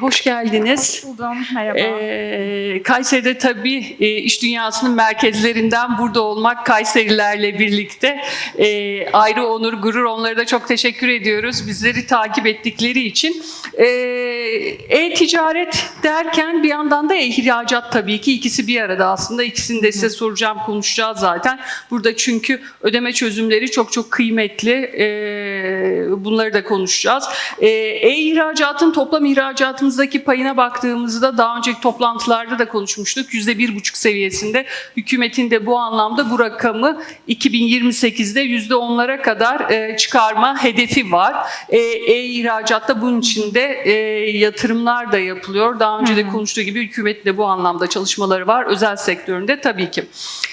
Hoş geldiniz. Buldum. Merhaba. Ee, Kayseri'de tabii e, iş dünyasının merkezlerinden burada olmak Kayserilerle birlikte e, ayrı onur, gurur. Onlara da çok teşekkür ediyoruz bizleri takip ettikleri için. Ee, E-ticaret derken bir yandan da ihracat tabii ki ikisi bir arada aslında. İkisini de size soracağım, konuşacağız zaten. Burada çünkü ödeme çözümleri çok çok kıymetli. Ee, bunları da konuşacağız. Ee, E-ihracatın toplam ihracatımızdaki payına baktığımızda daha önceki toplantılarda da konuşmuştuk. %1,5 seviyesinde hükümetin de bu anlamda bu rakamı 2028'de %10'lara kadar e, çıkarma hedefi var. E, E-ihracatta bunun için de e, yatırımlar da yapılıyor. Daha önce de konuştuğu gibi hükümetin de bu anlamda çalışmaları var. Özel sektöründe tabii ki.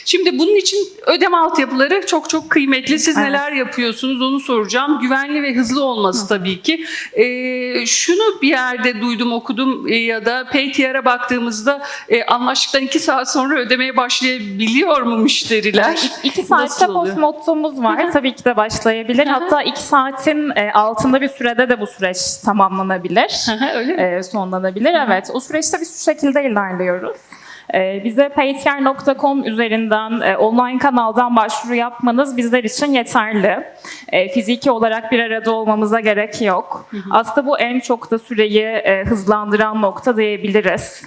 Şimdi bunun için ödeme altyapıları çok çok kıymetli. Siz Evet. neler yapıyorsunuz onu soracağım. Güvenli ve hızlı olması tabii ki. Ee, şunu bir yerde duydum, okudum e, ya da PayTR'a baktığımızda e, anlaştıktan iki saat sonra ödemeye başlayabiliyor mu müşteriler? İki saatte oluyor? post mottomuz var. Hı hı. Tabii ki de başlayabilir. Hı hı. Hatta iki saatin e, altında bir sürede de bu süreç tamamlanabilir. Öyle mi? e, sonlanabilir. Evet. O süreçte biz şu şekilde ilerliyoruz. E, bize paytr.com üzerinden e, online kanaldan başvuru yapmanız bizler için yeterli. E, fiziki olarak bir arada olmamıza gerek yok. Aslında bu en çok da süreyi e, hızlandıran nokta diyebiliriz.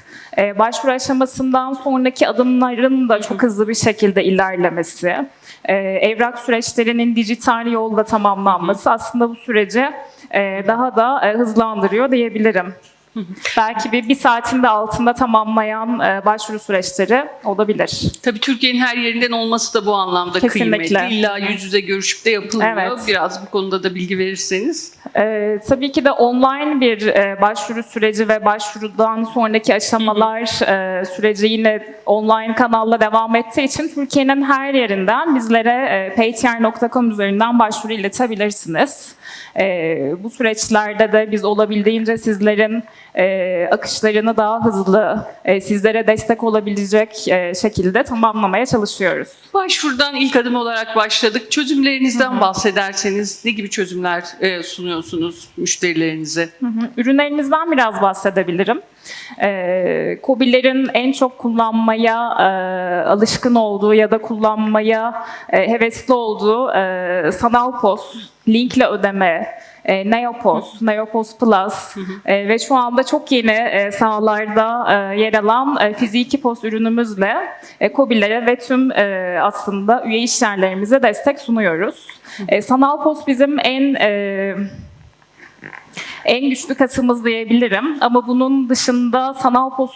Başvuru aşamasından sonraki adımların da çok hızlı bir şekilde ilerlemesi, evrak süreçlerinin dijital yolda tamamlanması aslında bu süreci daha da hızlandırıyor diyebilirim. Belki bir, bir saatin de altında tamamlayan e, başvuru süreçleri olabilir. Tabii Türkiye'nin her yerinden olması da bu anlamda Kesinlikle. kıymetli. İlla yüz yüze görüşüp de yapılmıyor. Evet. Biraz bu konuda da bilgi verirseniz. E, tabii ki de online bir e, başvuru süreci ve başvurudan sonraki aşamalar e, süreci yine online kanalla devam ettiği için Türkiye'nin her yerinden bizlere e, paytr.com üzerinden başvuru iletebilirsiniz. E, bu süreçlerde de biz olabildiğince sizlerin e, akışlarını daha hızlı, e, sizlere destek olabilecek e, şekilde tamamlamaya çalışıyoruz. Başvurudan ilk adım olarak başladık. Çözümlerinizden bahsederseniz ne gibi çözümler e, sunuyorsunuz müşterilerinize? Hı hı. Ürünlerimizden biraz bahsedebilirim. Ee, KOBİ'lerin en çok kullanmaya e, alışkın olduğu ya da kullanmaya e, hevesli olduğu e, sanal pos, linkle ödeme, e, Neopos, Neopos Plus e, ve şu anda çok yeni e, sahalarda e, yer alan e, fiziki pos ürünümüzle e, KOBİ'lere ve tüm e, aslında üye işyerlerimize destek sunuyoruz. E, sanal pos bizim en e, en güçlü kasımız diyebilirim. Ama bunun dışında sanal post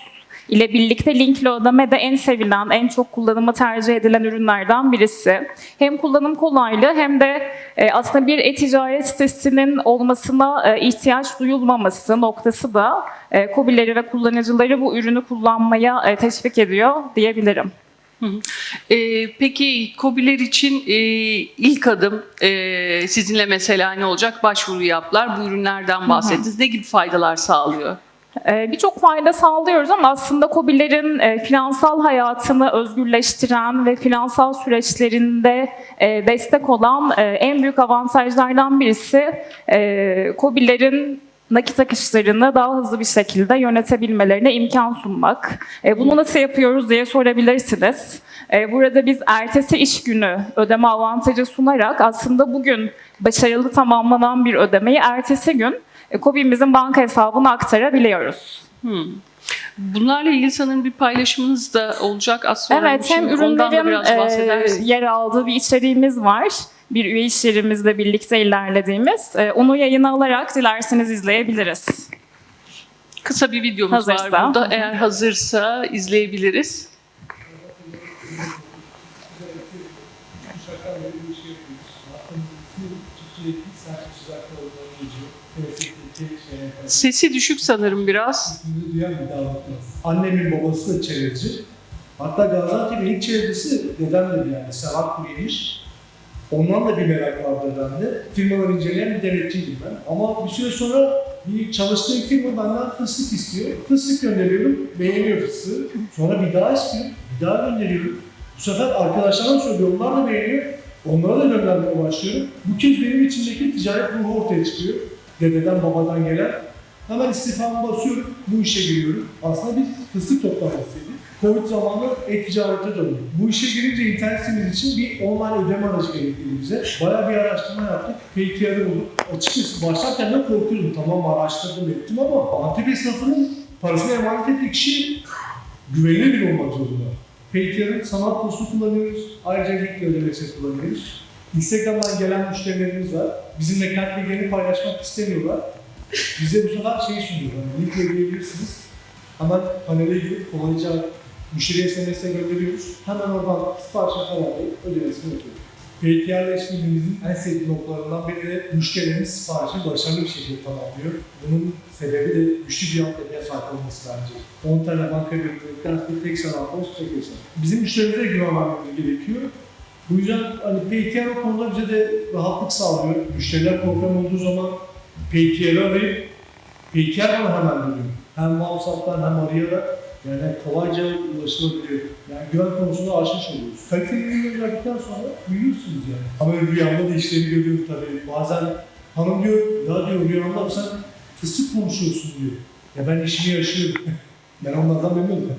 ile birlikte linkli ödeme de en sevilen, en çok kullanıma tercih edilen ürünlerden birisi. Hem kullanım kolaylığı hem de e, aslında bir e-ticaret sitesinin olmasına e, ihtiyaç duyulmaması noktası da e, KOBİ'leri ve kullanıcıları bu ürünü kullanmaya teşvik ediyor diyebilirim. E, peki KOBİ'ler için e, ilk adım e, sizinle mesela ne olacak? Başvuru yaptılar. Bu ürünlerden bahsettiniz. Ne gibi faydalar sağlıyor? Ee, Birçok fayda sağlıyoruz ama aslında KOBİ'lerin e, finansal hayatını özgürleştiren ve finansal süreçlerinde e, destek olan e, en büyük avantajlardan birisi KOBİ'lerin nakit akışlarını daha hızlı bir şekilde yönetebilmelerine imkan sunmak. E, Bunu nasıl yapıyoruz diye sorabilirsiniz. E, Burada biz ertesi iş günü ödeme avantajı sunarak aslında bugün başarılı tamamlanan bir ödemeyi ertesi gün e, KOBİ'mizin banka hesabına aktarabiliyoruz. Bunlarla ilgili sanırım bir paylaşımınız da olacak sonra. Evet, hem ürünlerin e, yer aldığı bir içeriğimiz var. Bir üye iş yerimizle birlikte ilerlediğimiz. E, Onu yayına alarak dilerseniz izleyebiliriz. Kısa bir videomuz var Hazırsa. burada. Eğer hazırsa izleyebiliriz. Sesi düşük sanırım biraz. Annemin babası da çevreci. Hatta Gaziantep'in ilk çevresi dedemdir yani. Serhat Kuryemiş. Ondan da bir merak vardı bende. Firmaları inceleyen bir denetçiydim ben. Ama bir süre sonra bir çalıştığım firma benden fıstık istiyor. Fıstık gönderiyorum, beğeniyor fıstığı. Sonra bir daha istiyor, bir daha gönderiyorum. Bu sefer arkadaşlarım söylüyor, onlar da beğeniyor. Onlara da göndermeye başlıyorum. Bu kez benim içimdeki ticaret ruhu ortaya çıkıyor. Dededen babadan gelen. Hemen istifamı basıyorum, bu işe giriyorum. Aslında biz fıstık toplamasıydı. Covid zamanı e-ticarete döndük. Bu işe girince internet sitemiz için bir online ödeme aracı gerekliydi bize. Bayağı bir araştırma yaptık. PayTR'ı bulduk. Açıkçası başlarken de korkuyordum. Tamam araştırdım ettim ama Antep esnafının parasını emanet ettiği kişi güvenilir olmak zorunda. PayTR'ın sanat posunu kullanıyoruz. Ayrıca link ödemesi kullanıyoruz. Instagram'dan gelen müşterilerimiz var. Bizimle kart bilgilerini paylaşmak istemiyorlar. Bize bu sefer şey sunuyorlar. Yani link ödeyebilirsiniz. Hemen panele girip kolayca müşteriye SMS'e gönderiyoruz. Hemen oradan siparişe karar verip ödemesini yapıyoruz. PTR işlemimizin en sevdiğim noktalarından biri de müşterilerimiz siparişi başarılı bir şekilde tamamlıyor. Bunun sebebi de güçlü bir altyapıya sahip olması bence. 10 tane banka birlikten sonra tek post tek hesap. Bizim müşterimize güven vermemiz gerekiyor. Bu yüzden hani PTR o konuda bize de rahatlık sağlıyor. Müşteriler problem olduğu zaman PTR'ı arayıp PTR hemen veriyor. Hem WhatsApp'tan hem arayarak yani kolayca ulaşılabiliyor. Yani güven konusunda aşmış oluyoruz. Kaliteli ürünleri verdikten sonra büyüyorsunuz yani. Ama rüyamda da işleri görüyorum tabii. Bazen hanım diyor, ya diyor rüyamda sen fıstık konuşuyorsun diyor. Ya ben işimi yaşıyorum. ben onlardan memnunum.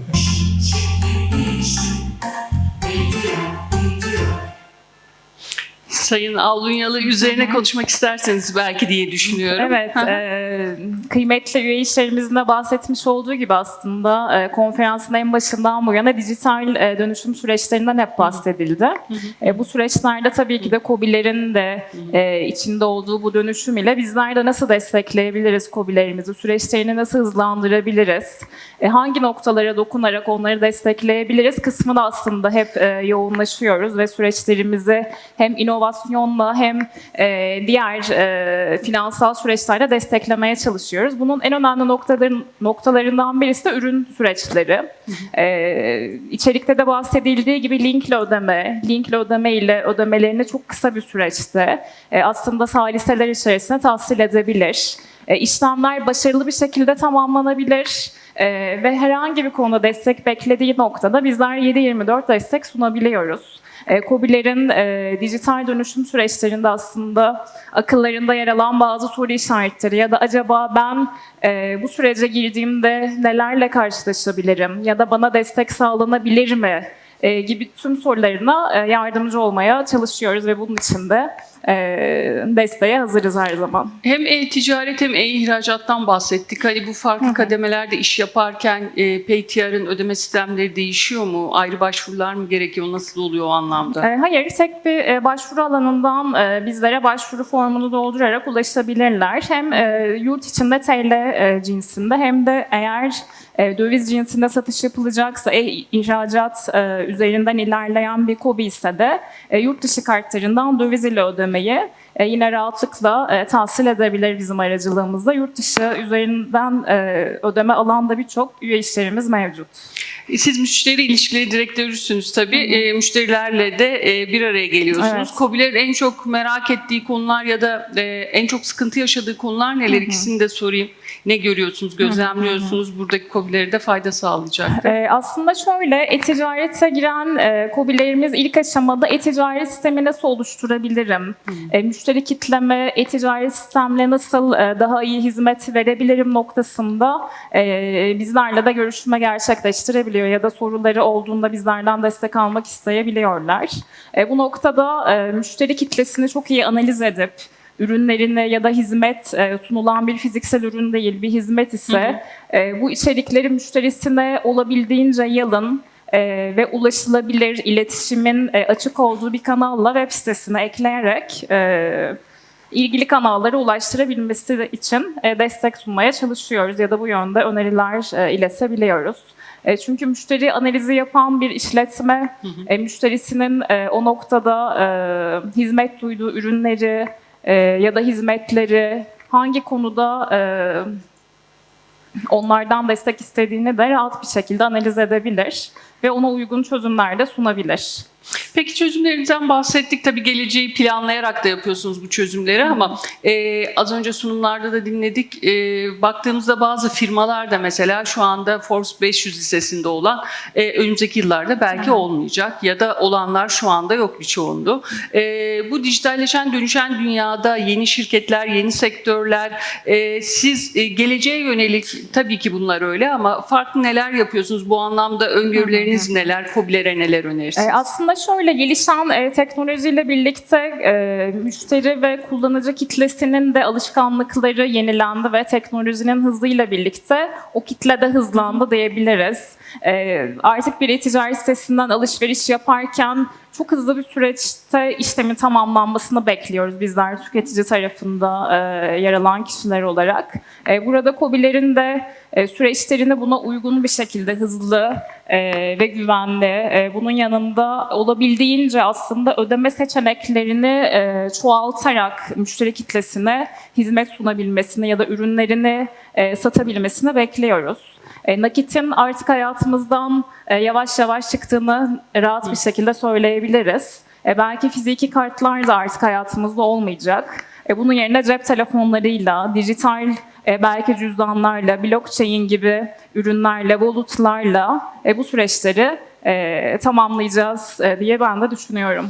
Sayın Avlunyalı üzerine konuşmak isterseniz belki diye düşünüyorum. Evet, e, kıymetli üye işlerimizin de bahsetmiş olduğu gibi aslında e, konferansın en başından bu yana dijital e, dönüşüm süreçlerinden hep bahsedildi. E, bu süreçlerde tabii ki de KOBİ'lerin de e, içinde olduğu bu dönüşüm ile bizler de nasıl destekleyebiliriz KOBİ'lerimizi, süreçlerini nasıl hızlandırabiliriz, e, hangi noktalara dokunarak onları destekleyebiliriz kısmı da aslında hep e, yoğunlaşıyoruz ve süreçlerimizi hem inovasyonla hem e, diğer e, finansal süreçlerde desteklemeye çalışıyoruz. Bunun en önemli noktaların, noktalarından birisi de ürün süreçleri. E, içerikte de bahsedildiği gibi linkle ödeme, linkle ödeme ile ödemelerini çok kısa bir süreçte e, aslında saliseler içerisinde tahsil edebilir. E, işlemler başarılı bir şekilde tamamlanabilir. E, ve herhangi bir konuda destek beklediği noktada bizler 7-24 destek sunabiliyoruz. E, KOBİ'lerin e, dijital dönüşüm süreçlerinde aslında akıllarında yer alan bazı soru işaretleri ya da acaba ben e, bu sürece girdiğimde nelerle karşılaşabilirim ya da bana destek sağlanabilir mi e, gibi tüm sorularına e, yardımcı olmaya çalışıyoruz ve bunun için de desteğe hazırız her zaman. Hem e-ticaret hem e-ihracattan bahsettik. Hani bu farklı kademelerde iş yaparken e, PayTR'ın ödeme sistemleri değişiyor mu? Ayrı başvurular mı gerekiyor? Nasıl oluyor o anlamda? E, Hayır, tek bir e, başvuru alanından e, bizlere başvuru formunu doldurarak ulaşabilirler. Hem e, yurt içinde TL e, cinsinde hem de eğer e, döviz cinsinde satış yapılacaksa, e-ihracat e, üzerinden ilerleyen bir KOBİ ise de e, yurt dışı kartlarından döviz ile ödemeyi e, yine rahatlıkla e, tahsil edebilir bizim aracılığımızda. Yurt dışı üzerinden e, ödeme alan da birçok üye işlerimiz mevcut. Siz müşteri ilişkileri direktörüsünüz tabii. E, müşterilerle de e, bir araya geliyorsunuz. Evet. KOBİ'lerin en çok merak ettiği konular ya da e, en çok sıkıntı yaşadığı konular neler? İkisini de sorayım. Ne görüyorsunuz, gözlemliyorsunuz? Buradaki KOBİ'lere de fayda sağlayacak. Ee, aslında şöyle, e-ticarete giren e, KOBİ'lerimiz ilk aşamada e-ticaret sistemi nasıl oluşturabilirim? E, müşteri kitleme, e-ticaret sistemle nasıl e, daha iyi hizmet verebilirim noktasında e, bizlerle de görüşme gerçekleştirebiliyor ya da soruları olduğunda bizlerden destek almak isteyebiliyorlar. E, bu noktada e, müşteri kitlesini çok iyi analiz edip, ürünlerine ya da hizmet e, sunulan bir fiziksel ürün değil bir hizmet ise e, bu içerikleri müşterisine olabildiğince yalın e, ve ulaşılabilir iletişimin e, açık olduğu bir kanalla web sitesine ekleyerek e, ilgili kanallara ulaştırabilmesi için e, destek sunmaya çalışıyoruz ya da bu yönde öneriler e, iletebiliyoruz. Çünkü müşteri analizi yapan bir işletme, e, müşterisinin e, o noktada hizmet duyduğu ürünleri e, ya da hizmetleri hangi konuda e, onlardan destek istediğini de rahat bir şekilde analiz edebilir ve ona uygun çözümler de sunabilir. Peki çözümlerinizden bahsettik. Tabii geleceği planlayarak da yapıyorsunuz bu çözümleri ama e, az önce sunumlarda da dinledik. E, baktığımızda bazı firmalar da mesela şu anda Forbes 500 listesinde olan e, önümüzdeki yıllarda belki olmayacak ya da olanlar şu anda yok birçoğundu. E, bu dijitalleşen dönüşen dünyada yeni şirketler, yeni sektörler e, siz e, geleceğe yönelik tabii ki bunlar öyle ama farklı neler yapıyorsunuz? Bu anlamda öngörüleriniz neler? Fobilere neler önerirsiniz? E, aslında şöyle gelişen e, teknolojiyle birlikte e, müşteri ve kullanıcı kitlesinin de alışkanlıkları yenilendi ve teknolojinin hızıyla birlikte o kitle de hızlandı diyebiliriz. E, artık bir e-ticaret sitesinden alışveriş yaparken çok hızlı bir süreçte işlemin tamamlanmasını bekliyoruz bizler tüketici tarafında e, yer alan kişiler olarak. E, burada KOBİ'lerin de e, süreçlerini buna uygun bir şekilde hızlı e, ve güvenli, e, bunun yanında olabildiğince aslında ödeme seçeneklerini e, çoğaltarak müşteri kitlesine hizmet sunabilmesini ya da ürünlerini e, satabilmesini bekliyoruz. E, nakitin artık hayatımızdan e, yavaş yavaş çıktığını rahat bir şekilde söyleyebiliriz. E, belki fiziki kartlar da artık hayatımızda olmayacak. Bunun yerine cep telefonlarıyla, dijital belki cüzdanlarla, blockchain gibi ürünlerle, walletlarla e, bu süreçleri tamamlayacağız diye ben de düşünüyorum.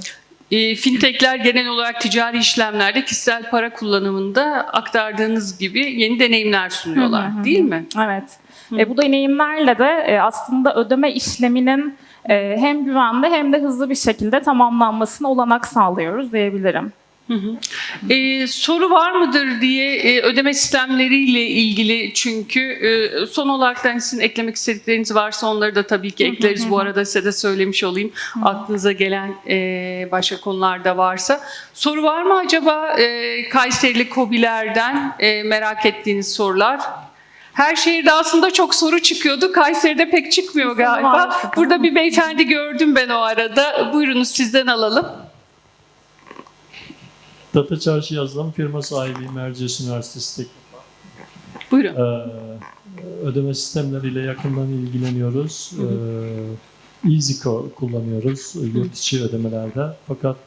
E, fintechler genel olarak ticari işlemlerde kişisel para kullanımında aktardığınız gibi yeni deneyimler sunuyorlar değil mi? Evet. E, bu deneyimlerle de e, aslında ödeme işleminin e, hem güvenli hem de hızlı bir şekilde tamamlanmasına olanak sağlıyoruz diyebilirim. E, soru var mıdır diye e, ödeme sistemleriyle ilgili çünkü e, son olarak da hani sizin eklemek istedikleriniz varsa onları da tabii ki ekleriz. Bu arada size de söylemiş olayım. Aklınıza gelen e, başka konular da varsa. Soru var mı acaba e, Kayserili KOBİ'lerden e, merak ettiğiniz sorular? Her şehirde aslında çok soru çıkıyordu. Kayseri'de pek çıkmıyor galiba. Burada bir beyefendi gördüm ben o arada. Buyurunuz sizden alalım. Data Çarşı yazılım firma sahibiyim Erciyes Üniversitesi Teknik. Buyurun. Ee, ödeme sistemleriyle yakından ilgileniyoruz. Ee, EasyCo kullanıyoruz yurt içi ödemelerde. Fakat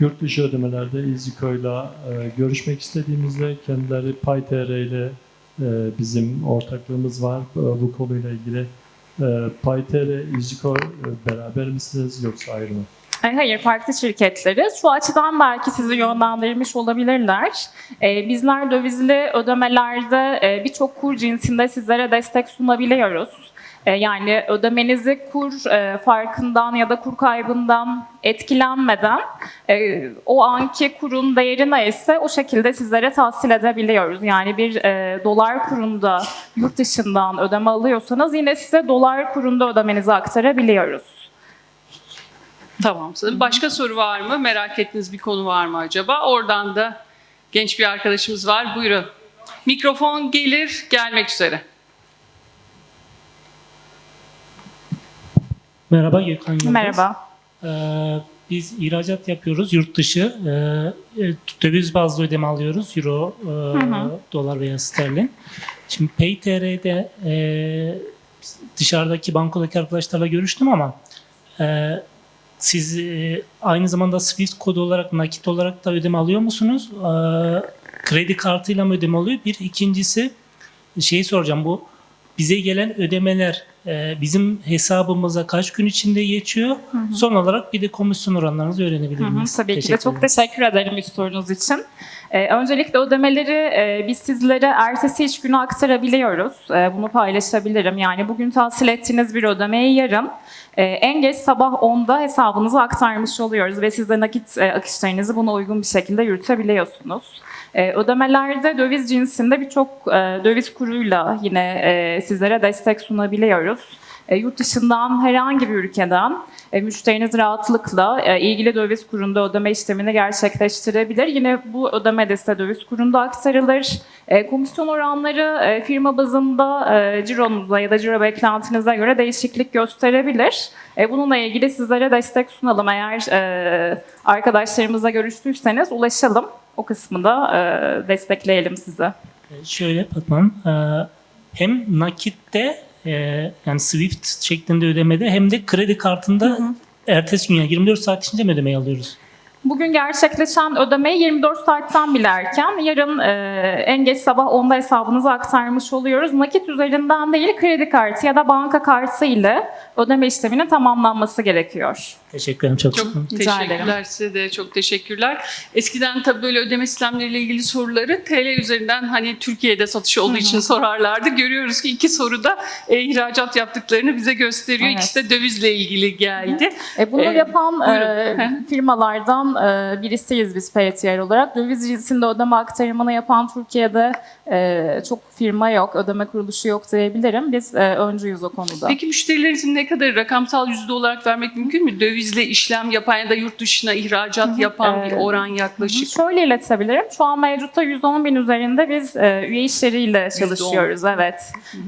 yurt dışı ödemelerde EasyCo ile e, görüşmek istediğimizde kendileri PayTR ile bizim ortaklığımız var e, bu konuyla ilgili. E, PayTR, EasyCo e, beraber misiniz yoksa ayrı mı? Hayır, farklı şirketleriz. Şu açıdan belki sizi yönlendirmiş olabilirler. E, bizler dövizli ödemelerde e, birçok kur cinsinde sizlere destek sunabiliyoruz. E, yani ödemenizi kur e, farkından ya da kur kaybından etkilenmeden e, o anki kurun değeri neyse o şekilde sizlere tahsil edebiliyoruz. Yani bir dolar kurunda yurt dışından ödeme alıyorsanız yine size dolar kurunda ödemenizi aktarabiliyoruz. Tamam. Başka soru var mı? Merak ettiğiniz bir konu var mı acaba? Oradan da genç bir arkadaşımız var. Buyurun. Mikrofon gelir, gelmek üzere. Merhaba Gökhan Yıldız. Merhaba. Ee, biz ihracat yapıyoruz yurt dışı. Ee, e, döviz bazlı ödeme alıyoruz. Euro, e, dolar veya sterlin. Şimdi PayTR'de e, dışarıdaki bankodaki arkadaşlarla görüştüm ama e, siz e, aynı zamanda Swift kodu olarak nakit olarak da ödeme alıyor musunuz? E, kredi kartıyla mı ödeme oluyor? Bir ikincisi şeyi soracağım bu bize gelen ödemeler e, bizim hesabımıza kaç gün içinde geçiyor? Son olarak bir de komisyon oranlarınızı öğrenebilir Hı hı, miyiz? tabii ki de Teşekkür çok teşekkür ederim üst sorunuz için. Ee, öncelikle ödemeleri e, biz sizlere ertesi iş günü aktarabiliyoruz. E, bunu paylaşabilirim. Yani bugün tahsil ettiğiniz bir ödemeyi yarın e, en geç sabah 10'da hesabınıza aktarmış oluyoruz ve siz de nakit e, akışlarınızı buna uygun bir şekilde yürütebiliyorsunuz. E, ödemelerde döviz cinsinde birçok e, döviz kuruyla yine e, sizlere destek sunabiliyoruz. E, yurt dışından herhangi bir ülkeden e, müşteriniz rahatlıkla e, ilgili döviz kurunda ödeme işlemini gerçekleştirebilir. Yine bu ödeme de size döviz kurunda aktarılır. E, komisyon oranları firma bazında e, cironuza ya da ciro beklentinize göre değişiklik gösterebilir. Bununla ilgili sizlere destek sunalım. Eğer e, arkadaşlarımızla görüştüyseniz ulaşalım. O kısmı da destekleyelim sizi. Şöyle Fatma'm, e, hem nakitte e, yani Swift şeklinde ödemede hem de kredi kartında ertesi gün yani 24 saat içinde mi ödemeyi alıyoruz? Bugün gerçekleşen ödemeyi 24 saatten bile erken, yarın e, en geç sabah 10'da hesabınıza aktarmış oluyoruz. Nakit üzerinden değil, kredi kartı ya da banka kartı ile ödeme işleminin tamamlanması gerekiyor. Teşekkür ederim. Çok, Çok teşekkürler size de çok teşekkürler. Eskiden tabii böyle ödeme sistemleriyle ilgili soruları TL üzerinden hani Türkiye'de satış olduğu için sorarlardı. Görüyoruz ki iki soruda e, ihracat yaptıklarını bize gösteriyor. Evet. İkisi de dövizle ilgili geldi. E, bunu Ee, yapan e, buyurun. firmalardan e, birisiyiz biz PayTR olarak. Döviz cinsinde ödeme aktarımını yapan Türkiye'de e, çok firma yok, ödeme kuruluşu yok diyebilirim. Biz e, öncüyüz o konuda. Peki müşterilerinizin ne kadar rakamsal yüzde olarak vermek mümkün mü? Dövizle işlem yapan ya da yurt dışına ihracat yapan bir oran yaklaşık. Şöyle iletebilirim. Şu an mevcutta 110 bin üzerinde biz e, üye işleriyle %10. çalışıyoruz. Evet.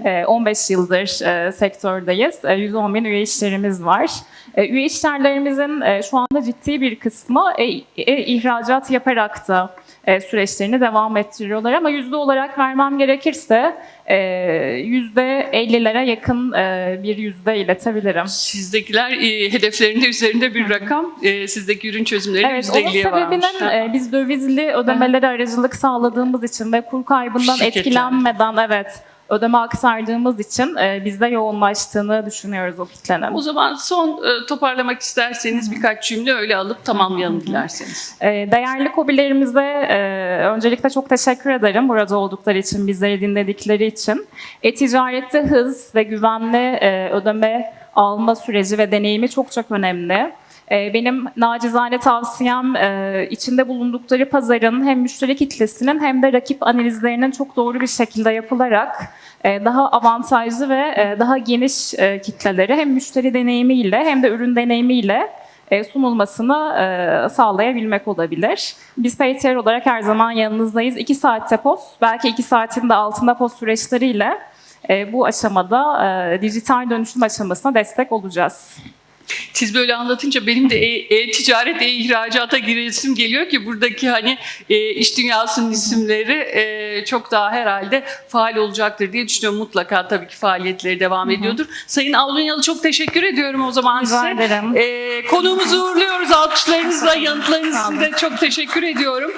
E, 15 yıldır e, sektördeyiz. E, 110 bin üye işlerimiz var. E, üye işlerlerimizin e, şu anda ciddi bir kısmı e, e, ihracat yaparak da süreçlerini devam ettiriyorlar. Ama yüzde olarak vermem gerekirse e, yüzde 50'lere yakın e, bir yüzde iletebilirim. Sizdekiler e, hedeflerinde üzerinde bir rakam. E, sizdeki ürün çözümleri Evet, yüzde onun %50'ye varmış. sebebinin Ha. e, biz dövizli ödemelere aracılık sağladığımız için ve kur kaybından Şirketler. etkilenmeden evet ödeme aktardığımız için e, bizde yoğunlaştığını düşünüyoruz o kitlenin. O zaman son e, toparlamak isterseniz birkaç cümle öyle alıp tamamlayalım dilerseniz. E, Değerli kobilerimize e, öncelikle çok teşekkür ederim burada oldukları için, bizleri dinledikleri için. E-ticarette hız ve güvenli e, ödeme alma süreci ve deneyimi çok çok önemli. E, Benim nacizane tavsiyem e, içinde bulundukları pazarın hem müşteri kitlesinin hem de rakip analizlerinin çok doğru bir şekilde yapılarak e, daha avantajlı ve e, daha geniş kitlelere hem müşteri deneyimiyle hem de ürün deneyimiyle sunulmasını sağlayabilmek olabilir. Biz PayTR olarak her zaman yanınızdayız. 2 saatte post, belki 2 saatin de altında post süreçleriyle bu aşamada dijital dönüşüm aşamasına destek olacağız. Siz böyle anlatınca benim de e- e-ticaret, e-ihracata giresim geliyor ki buradaki hani e, iş dünyasının isimleri e, çok daha herhalde faal olacaktır diye düşünüyorum. Mutlaka tabii ki faaliyetleri devam ediyordur. Sayın Avlunyalı çok teşekkür ediyorum o zaman Rica size. ederim. E, konuğumuzu uğurluyoruz alkışlarınızla, yanıtlarınız Sağ için olun. de çok teşekkür ediyorum.